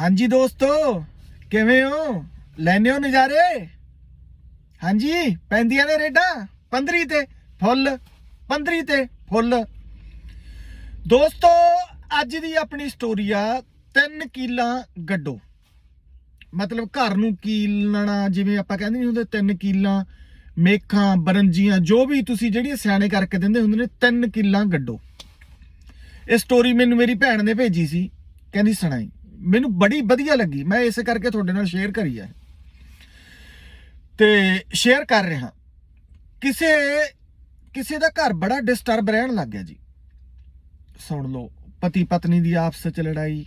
ਹਾਂਜੀ ਦੋਸਤੋ, ਕਿਵੇਂ ਹੋ? ਲੈਨੇ ਹੋ ਨਜ਼ਾਰੇ? ਹਾਂਜੀ, ਪੈਂਦੀਆਂ ਨੇ ਰੇਡਾਂ? 15 ਤੇ ਫੁੱਲ 15 ਤੇ ਫੁੱਲ। ਦੋਸਤੋ, ਅੱਜ ਦੀ ਆਪਣੀ ਸਟੋਰੀ ਆ, ਤਿੰਨ ਕੀਲਾਂ ਗੱਡੋ। ਮਤਲਬ ਘਰ ਨੂੰ ਕੀਲਣਾ ਜਿਵੇਂ ਆਪਾਂ ਕਹਿੰਦੇ ਨਹੀਂ ਹੁੰਦੇ, ਤਿੰਨ ਕੀਲਾਂ, ਮੇਖਾਂ, ਬਰੰਜੀਆਂ, ਜੋ ਵੀ ਤੁਸੀਂ ਜਿਹੜੀਆਂ ਸਿਆਣੇ ਕਰਕੇ ਦਿੰਦੇ ਹੁੰਦੇ ਨੇ, ਤਿੰਨ ਕੀਲਾਂ ਗੱਡੋ। ਇਹ ਸਟੋਰੀ ਮੈਨੂੰ ਮੇਰੀ ਭੈਣ ਨੇ ਭੇਜੀ ਸੀ, ਕਹਿੰਦੀ ਸੁਣਾਈ। ਮੈਨੂੰ ਬੜੀ ਵਧੀਆ ਲੱਗੀ। ਮੈਂ ਇਸੇ ਕਰਕੇ ਤੁਹਾਡੇ ਨਾਲ ਸ਼ੇਅਰ ਕਰੀ ਹੈ। ਤੇ ਸ਼ੇਅਰ ਕਰ ਰਿਹਾ। ਕਿਸੇ ਕਿਸੇ ਦਾ ਘਰ ਬੜਾ ਡਿਸਟਰਬ ਰਹਿਣ ਲੱਗ ਗਿਆ ਜੀ। ਸੁਣ ਲਓ ਪਤੀ ਪਤਨੀ ਦੀ ਆਪਸ ਵਿੱਚ ਲੜਾਈ,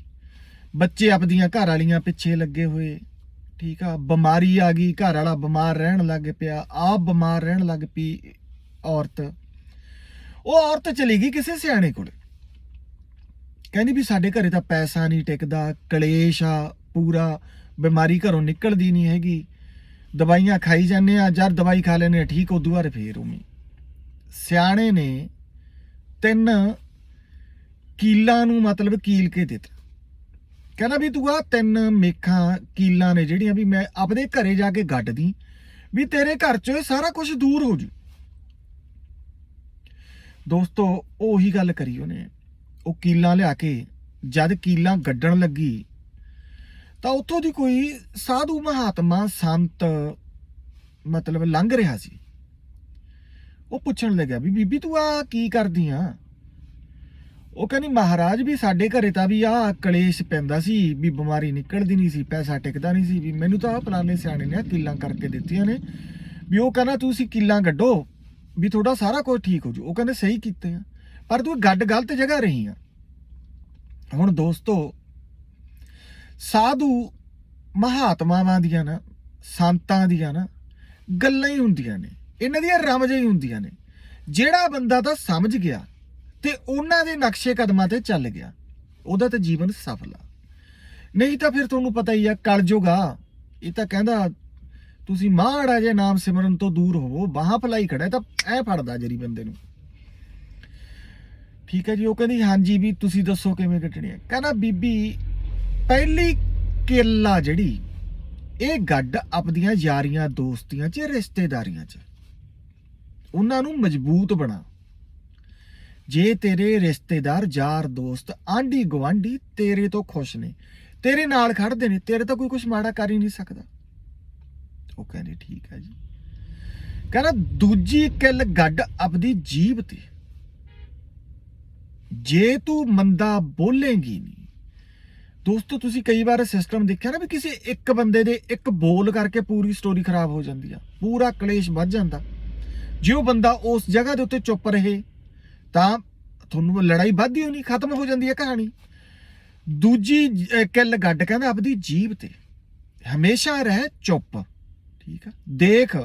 ਬੱਚੇ ਆਪਦੀਆਂ ਘਰ ਵਾਲੀਆਂ ਪਿੱਛੇ ਲੱਗੇ ਹੋਏ, ਠੀਕ ਆ? ਬਿਮਾਰੀ ਆ ਗਈ, ਘਰ ਵਾਲਾ ਬਿਮਾਰ ਰਹਿਣ ਲੱਗ ਪਿਆ, ਆਪ ਬਿਮਾਰ ਰਹਿਣ ਲੱਗ ਪਈ ਔਰਤ। ਉਹ ਔਰਤ ਚਲੀ ਗਈ ਕਿਸੇ ਸਿਆਣੇ ਕੋਲ। ਕਹਿੰਦੀ ਵੀ ਸਾਡੇ ਘਰੇ ਤਾਂ ਪੈਸਾ ਨਹੀਂ ਟਿਕਦਾ, ਕਲੇਸ਼ ਆ, ਪੂਰਾ, ਬਿਮਾਰੀ ਘਰੋਂ ਨਿਕਲਦੀ ਨਹੀਂ ਹੈਗੀ। ਦਵਾਈਆਂ ਖਾਈ ਜਾਂਦੇ ਆ ਜਦ ਦਵਾਈ ਖਾ ਲੈਨੇ ਆ, ਠੀਕ ਉਦੋਂ ਬਾਅਦ ਫੇਰ ਉਮੀ ਸਿਆਣੇ ਨੇ ਤਿੰਨ ਕੀਲਾਂ ਨੂੰ ਮਤਲਬ ਕੀਲ ਕੇ ਦਿੱਤਾ। ਕਹਿੰਦਾ ਵੀ ਤੂੰ ਆ ਤਿੰਨ ਮੇਖਾਂ, ਕੀਲਾਂ ਨੇ ਜਿਹੜੀਆਂ ਵੀ ਮੈਂ ਆਪਦੇ ਘਰੇ ਜਾ ਕੇ ਗੱਡਦੀ, ਵੀ ਤੇਰੇ ਘਰ ਚੋਂ ਇਹ ਸਾਰਾ ਕੁਝ ਦੂਰ ਹੋ ਜੂ। ਦੋਸਤੋ, ਉਹੀ ਗੱਲ ਕਰੀ ਉਹਨੇ। ਉਹ ਕੀਲਾਂ ਲਿਆ ਕੇ ਜਦ ਕੀਲਾਂ ਗੱਡਣ ਲੱਗੀ, ਤਾਂ ਉੱਥੋਂ ਦੀ ਕੋਈ ਸਾਧੂ ਮਹਾਤਮਾ ਸੰਤ ਮਤਲਬ ਲੰਘ ਰਿਹਾ ਸੀ। ਉਹ ਪੁੱਛਣ ਲੱਗਾ ਵੀ ਬੀਬੀ ਤੂੰ ਆ ਕੀ ਕਰਦੀ ਆ? ਉਹ ਕਹਿੰਦੀ, ਮਹਾਰਾਜ ਵੀ ਸਾਡੇ ਘਰੇ ਤਾਂ ਵੀ ਆ ਕਲੇਸ਼ ਪੈਂਦਾ ਸੀ ਵੀ ਬਿਮਾਰੀ ਨਿਕਲਦੀ ਨਹੀਂ ਸੀ, ਪੈਸਾ ਟਿਕਦਾ ਨਹੀਂ ਸੀ, ਵੀ ਮੈਨੂੰ ਤਾਂ ਆਹ ਫਲਾਣੇ ਸਿਆਣੇ ਨੇ ਆਹ ਕੀਲਾਂ ਕਰਕੇ ਦਿੱਤੀਆਂ ਨੇ। ਵੀ ਉਹ ਕਹਿੰਦਾ, ਤੁਸੀਂ ਕਿੱਲਾਂ ਗੱਡੋ, ਵੀ ਤੁਹਾਡਾ ਸਾਰਾ ਕੁਝ ਠੀਕ ਹੋ ਜੂ। ਉਹ ਕਹਿੰਦੇ, ਸਹੀ ਕੀਤੇ ਆ। ਪਰ ਤੂੰ ਗੱਡ ਗਲਤ ਜਗ੍ਹਾ ਰਹੀ ਆ। ਹੁਣ ਦੋਸਤੋ, ਸਾਧੂ ਮਹਾਤਮਾਵਾਂ ਦੀਆਂ ਨਾ, ਸੰਤਾਂ ਦੀਆਂ ਨਾ ਗੱਲਾਂ ਹੀ ਹੁੰਦੀਆਂ ਨੇ। ਇਹਨਾਂ ਦੀਆਂ ਰਮਜਾਂ ਹੀ ਹੁੰਦੀਆਂ ਨੇ। ਜਿਹੜਾ ਬੰਦਾ ਤਾਂ ਸਮਝ ਗਿਆ ਤੇ ਉਹਨਾਂ ਦੇ ਨਕਸ਼ੇ ਕਦਮਾਂ ਤੇ ਚੱਲ ਗਿਆ, ਉਹਦਾ ਤਾਂ ਜੀਵਨ ਸਫਲ ਆ। ਨਹੀਂ ਤਾਂ ਫਿਰ ਤੁਹਾਨੂੰ ਪਤਾ ਹੀ ਆ, ਕਲਯੁਗਾ ਇਹ ਤਾਂ ਕਹਿੰਦਾ, ਤੁਸੀਂ ਮਾੜਾ ਜੇ ਨਾਮ ਸਿਮਰਨ ਤੋਂ ਦੂਰ ਹੋਵੋ, ਬਾਹਾਂ ਭਲਾਈ ਖੜਾ ਤਾਂ ਐ ਫੜਦਾ ਜਰੀ ਬੰਦੇ ਨੂੰ। ਠੀਕ ਹੈ ਜੀ, ਉਹ ਕਹਿੰਦੀ, ਹਾਂਜੀ ਵੀ ਤੁਸੀਂ ਦੱਸੋ ਕਿਵੇਂ ਕੱਟਣੀ ਹੈ। ਕਹਿੰਦਾ, ਬੀਬੀ, ਪਹਿਲੀ ਕਿੱਲਾ ਜਿਹੜੀ, ਇਹ ਗੱਡ ਆਪਦੀਆਂ ਯਾਰੀਆਂ, ਦੋਸਤੀਆਂ 'ਚ, ਰਿਸ਼ਤੇਦਾਰੀਆਂ 'ਚ। ਉਹਨਾਂ ਨੂੰ ਮਜ਼ਬੂਤ ਬਣਾ। ਜੇ ਤੇਰੇ ਰਿਸ਼ਤੇਦਾਰ, ਯਾਰ, ਦੋਸਤ ਆਂਢੀ ਗਵਾਂਢੀ ਤੇਰੇ ਤੋਂ ਖੁਸ਼ ਨੇ, ਤੇਰੇ ਨਾਲ ਖੜਦੇ ਨੇ, ਤੇਰੇ ਤਾਂ ਕੋਈ ਕੁਝ ਮਾੜਾ ਕਰ ਹੀ ਨਹੀਂ ਸਕਦਾ। ਉਹ ਕਹਿੰਦੇ, ਠੀਕ ਹੈ ਜੀ। ਕਹਿੰਦਾ, ਦੂਜੀ ਕਿੱਲ ਗੱਡ ਆਪਦੀ ਜੀਬ ਤੇ ਜੇ ਤੂੰ ਮੰਦਾ ਬੋਲੇਂਗੀ ਨਹੀਂ ਦੋਸਤੋ, ਤੁਸੀਂ ਕਈ ਵਾਰ ਸਿਸਟਮ ਦੇਖਿਆ ਨਾ ਵੀ ਕਿਸੇ ਇੱਕ ਬੰਦੇ ਦੇ ਇੱਕ ਬੋਲ ਕਰਕੇ ਪੂਰੀ ਸਟੋਰੀ ਖਰਾਬ ਹੋ ਜਾਂਦੀ ਆ, ਪੂਰਾ ਕਲੇਸ਼ ਵੱਧ ਜਾਂਦਾ। ਜੇ ਉਹ ਬੰਦਾ ਉਸ ਜਗ੍ਹਾ ਦੇ ਉੱਤੇ ਚੁੱਪ ਰਹੇ, ਤਾਂ ਤੁਹਾਨੂੰ ਲੜਾਈ ਵੱਧਦੀ ਹੋਣੀ, ਖਤਮ ਹੋ ਜਾਂਦੀ ਹੈ ਕਹਾਣੀ। ਦੂਜੀ ਕਿੱਲ ਗੱਡ ਕਹਿੰਦਾ ਆਪਦੀ ਜੀਬ ਤੇ, ਹਮੇਸ਼ਾ ਰਹਿ ਚੁੱਪ, ਠੀਕ ਆ? ਦੇਖ,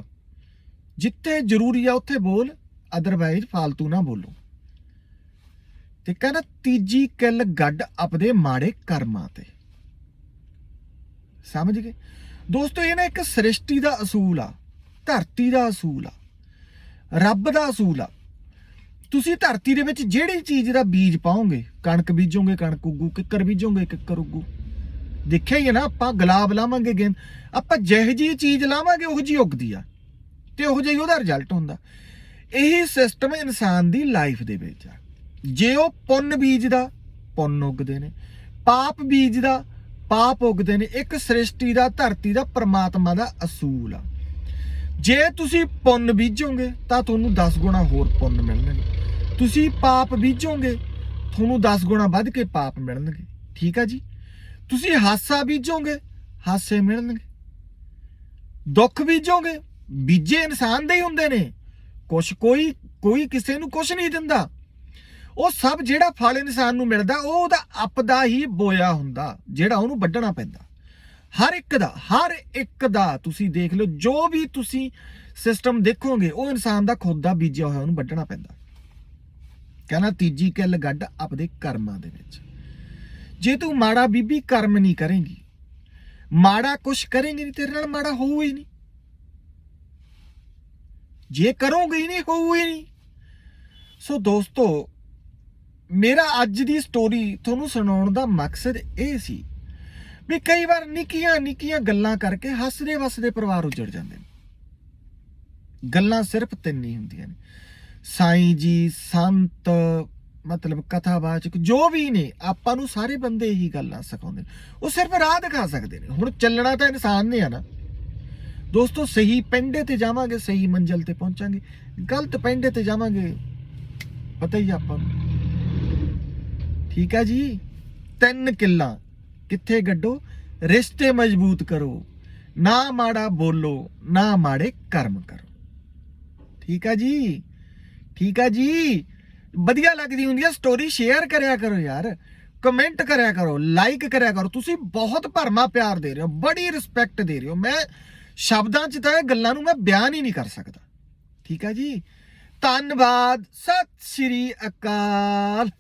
ਜਿੱਥੇ ਜ਼ਰੂਰੀ ਆ ਉੱਥੇ ਬੋਲ ਅਦਰਵਾਈਜ਼ ਫालतू ਨਾ ਬੋਲੋ। ਤੇ ਕਹਿੰਦਾ ਤੀਜੀ ਕਿੱਲ ਗੱਡ ਆਪਦੇ ਮਾੜੇ ਕਰਮਾਂ ਤੇ। ਸਮਝ ਗਏ? ਦੋਸਤੋ, ਇਹ ਨਾ ਇੱਕ ਸ੍ਰਿਸ਼ਟੀ ਦਾ ਅਸੂਲ ਆ, ਧਰਤੀ ਦਾ ਅਸੂਲ ਆ, ਰੱਬ ਦਾ ਅਸੂਲ ਆ। ਤੁਸੀਂ ਧਰਤੀ ਦੇ ਵਿੱਚ ਜਿਹੜੀ ਚੀਜ਼ ਦਾ ਬੀਜ ਪਾਓਗੇ, ਕਣਕ ਬੀਜੋਗੇ, ਕਣਕ ਉੱਗੂ, ਕਿੱਕਰ ਬੀਜੋਗੇ, ਕਿੱਕਰ ਉੱਗੂ, ਦੇਖਿਆ ਹੀ ਹੈ ਨਾ, ਆਪਾਂ ਗੁਲਾਬ ਲਾਵਾਂਗੇ ਗੇਂਦ, ਆਪਾਂ ਜਿਹੋ ਜਿਹੀ ਚੀਜ਼ ਲਾਵਾਂਗੇ, ਉਹ ਜੀ ਉੱਗਦੀ ਆ, ਤੇ ਉਹ ਜਿਹਾ ਹੀ ਉਹਦਾ ਰਿਜ਼ਲਟ ਹੁੰਦਾ। ਇਹੀ ਸਿਸਟਮ ਇਨਸਾਨ ਦੀ ਲਾਈਫ ਦੇ ਵਿੱਚ ਆ। ਜੇ ਉਹ ਪੁੰਨ ਬੀਜਦਾ, ਪੁੰਨ ਉੱਗਦੇ ਨੇ। ਪਾਪ ਬੀਜਦਾ, ਪਾਪ ਉੱਗਦੇ ਨੇ। ਇੱਕ ਸ੍ਰਿਸ਼ਟੀ ਦਾ, ਧਰਤੀ ਦਾ, ਪ੍ਰਮਾਤਮਾ ਦਾ ਅਸੂਲ ਆ। ਜੇ ਤੁਸੀਂ ਪੁੰਨ ਬੀਜੋਗੇ, ਤਾਂ ਤੁਹਾਨੂੰ 10 ਗੁਣਾ ਹੋਰ ਪੁੰਨ ਮਿਲਣਗੇ। ਤੁਸੀਂ ਪਾਪ ਬੀਜੋਗੇ, ਤੁਹਾਨੂੰ 10 ਗੁਣਾ ਵੱਧ ਕੇ ਪਾਪ ਮਿਲਣਗੇ। ਠੀਕ ਆ ਜੀ? ਤੁਸੀਂ ਹਾਸਾ ਬੀਜੋਗੇ, ਹਾਸੇ ਮਿਲਣਗੇ। ਦੁੱਖ ਬੀਜੋਗੇ, ਬੀਜੇ ਇਨਸਾਨ ਦੇ ਹੀ ਹੁੰਦੇ ਨੇ। ਕੁਛ ਕੋਈ ਕੋਈ ਕਿਸੇ ਨੂੰ ਕੁਛ ਨਹੀਂ ਦਿੰਦਾ। ਉਹ ਸਭ ਜਿਹੜਾ ਫਲ ਇਨਸਾਨ ਨੂੰ ਮਿਲਦਾ, ਉਹ ਉਹਦਾ ਆਪਦਾ ਹੀ ਬੋਇਆ ਹੁੰਦਾ, ਜਿਹੜਾ ਉਹਨੂੰ ਵੱਢਣਾ ਪੈਂਦਾ। ਹਰ ਇੱਕ ਦਾ, ਹਰ ਇੱਕ ਦਾ ਤੁਸੀਂ ਦੇਖ ਲਓ, ਜੋ ਵੀ ਤੁਸੀਂ ਸਿਸਟਮ ਦੇਖੋਗੇ, ਉਹ ਇਨਸਾਨ ਦਾ ਖੁਦ ਦਾ ਬੀਜਿਆ ਹੋਇਆ, ਉਹਨੂੰ ਵੱਢਣਾ ਪੈਂਦਾ। ਕਹਿੰਦਾ ਤੀਜੀ ਕਿੱਲ ਗੱਡ ਆਪਦੇ ਕਰਮਾਂ ਦੇ ਵਿੱਚ। ਜੇ ਤੂੰ ਮਾੜਾ ਬੀਬੀ ਕਰਮ ਨਹੀਂ ਕਰੇਂਗੀ, ਮਾੜਾ ਕੁਛ ਕਰੇਂਗੀ ਨਹੀਂ ਤੇਰੇ ਨਾਲ ਮਾੜਾ ਹੋਊ ਹੀ ਨਹੀਂ ਜੇ ਕਰੋਗੇ ਹੀ ਨਹੀਂ ਹੋਊ ਹੀ ਨਹੀਂ ਸੋ ਦੋਸਤੋ ਮੇਰਾ ਅੱਜ ਦੀ ਸਟੋਰੀ ਤੁਹਾਨੂੰ ਸੁਣਾਉਣ ਦਾ ਮਕਸਦ ਇਹ ਸੀ ਵੀ ਕਈ ਵਾਰ ਨਿੱਕੀਆਂ ਨਿੱਕੀਆਂ ਗੱਲਾਂ ਕਰਕੇ ਹੱਸਦੇ ਵਸਦੇ ਪਰਿਵਾਰ ਉਜੜ ਜਾਂਦੇ ਨੇ। ਗੱਲਾਂ ਸਿਰਫ ਤਿੰਨ ਹੀ ਹੁੰਦੀਆਂ ਨੇ। ਸਾਈਂ ਜੀ, ਸੰਤ, ਮਤਲਬ ਕਥਾਵਾਚਕ, ਜੋ ਵੀ ਨੇ, ਆਪਾਂ ਨੂੰ ਸਾਰੇ ਬੰਦੇ ਇਹੀ ਗੱਲਾਂ ਸਿਖਾਉਂਦੇ ਨੇ। ਉਹ ਸਿਰਫ ਰਾਹ ਦਿਖਾ ਸਕਦੇ ਨੇ। ਹੁਣ ਚੱਲਣਾ ਤਾਂ ਇਨਸਾਨ ਨੇ ਆ ਨਾ। ਦੋਸਤੋ, ਸਹੀ ਪੈਂਡੇ ਤੇ ਜਾਵਾਂਗੇ, ਸਹੀ ਮੰਜ਼ਲ ਤੇ ਪਹੁੰਚਾਂਗੇ। ਗਲਤ ਪੈਂਡੇ ਤੇ ਜਾਵਾਂਗੇ, ਪਤਾ ਹੀ ਆ ਆਪਾਂ ਨੂੰ। ਠੀਕ ਆ ਜੀ? ਤਿੰਨ ਕਿੱਲਾਂ। ਕਿੱਥੇ ਗੱਡੋ? ਰਿਸ਼ਤੇ ਮਜ਼ਬੂਤ ਕਰੋ। ਨਾ ਮਾੜਾ ਬੋਲੋ, ਨਾ ਮਾੜੇ ਕਰਮ ਕਰੋ। ਠੀਕ ਆ ਜੀ? ਠੀਕ ਆ ਜੀ? ਵਧੀਆ ਲੱਗਦੀ ਹੁੰਦੀ ਆ ਸਟੋਰੀ ਸ਼ੇਅਰ ਕਰਿਆ ਕਰੋ ਯਾਰ। ਕਮੈਂਟ ਕਰਿਆ ਕਰੋ ਲਾਈਕ ਕਰਿਆ ਕਰੋ। ਤੁਸੀਂ ਬਹੁਤ ਭਰਮਾ ਪਿਆਰ ਦੇ ਰਹੇ ਹੋ, ਬੜੀ ਰਿਸਪੈਕਟ ਦੇ ਰਹੇ ਹੋ। ਮੈਂ ਸ਼ਬਦਾਂ 'ਚ ਤਾਂ ਇਹ ਗੱਲਾਂ ਨੂੰ ਮੈਂ ਬਿਆਨ ਹੀ ਨਹੀਂ ਕਰ ਸਕਦਾ। ਠੀਕ ਆ ਜੀ? ਧੰਨਵਾਦ, ਸਤਿ ਸ਼੍ਰੀ ਅਕਾਲ।